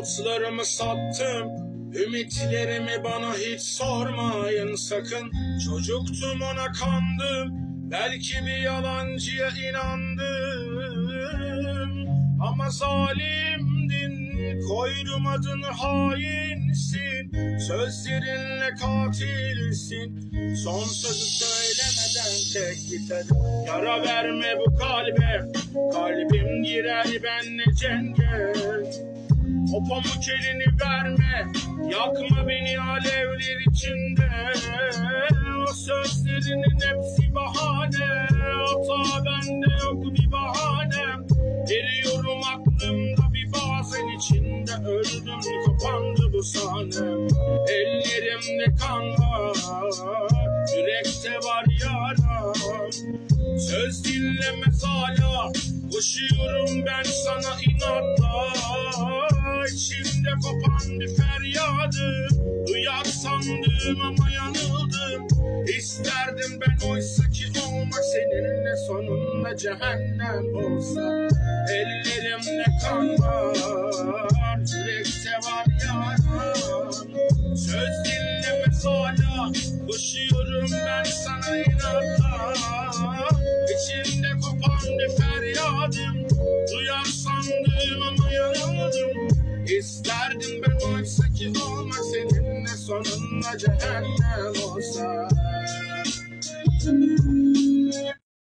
Umutlarımı sattım. Ümitlerimi bana hiç sormayın sakın. Çocuktum ona kandım. Belki bir yalancıya inandım. Ama zalimdin Koydum adını hainsin. Sözlerinle katilsin. Son söylemeden tek giderim Yara verme bu kalbe. Kalbim girer benle cenge o pamuk elini verme Yakma beni alevler içinde. O sözlerinin hepsi bahane Hata bende yok bir bahanem Eriyorum aklımda bir bazen içinde Öldüm kapandı bu sahnem Ellerimde kan var Yürekte var yara Söz dinlemez hala Koşuyorum ben sana inatla feryadı Duyar sandım ama yanıldım. İsterdim ben oysa ki olmak seninle sonunda cehennem olsa. Ellerimde kan var Yürekte var yaram. Söz dinlemez hala Koşuyorum ben sana inatla İçimde kopan bir feryadım. Duyar sandım ama yanıldım. İsterdim ben sonunda cehennem olsa.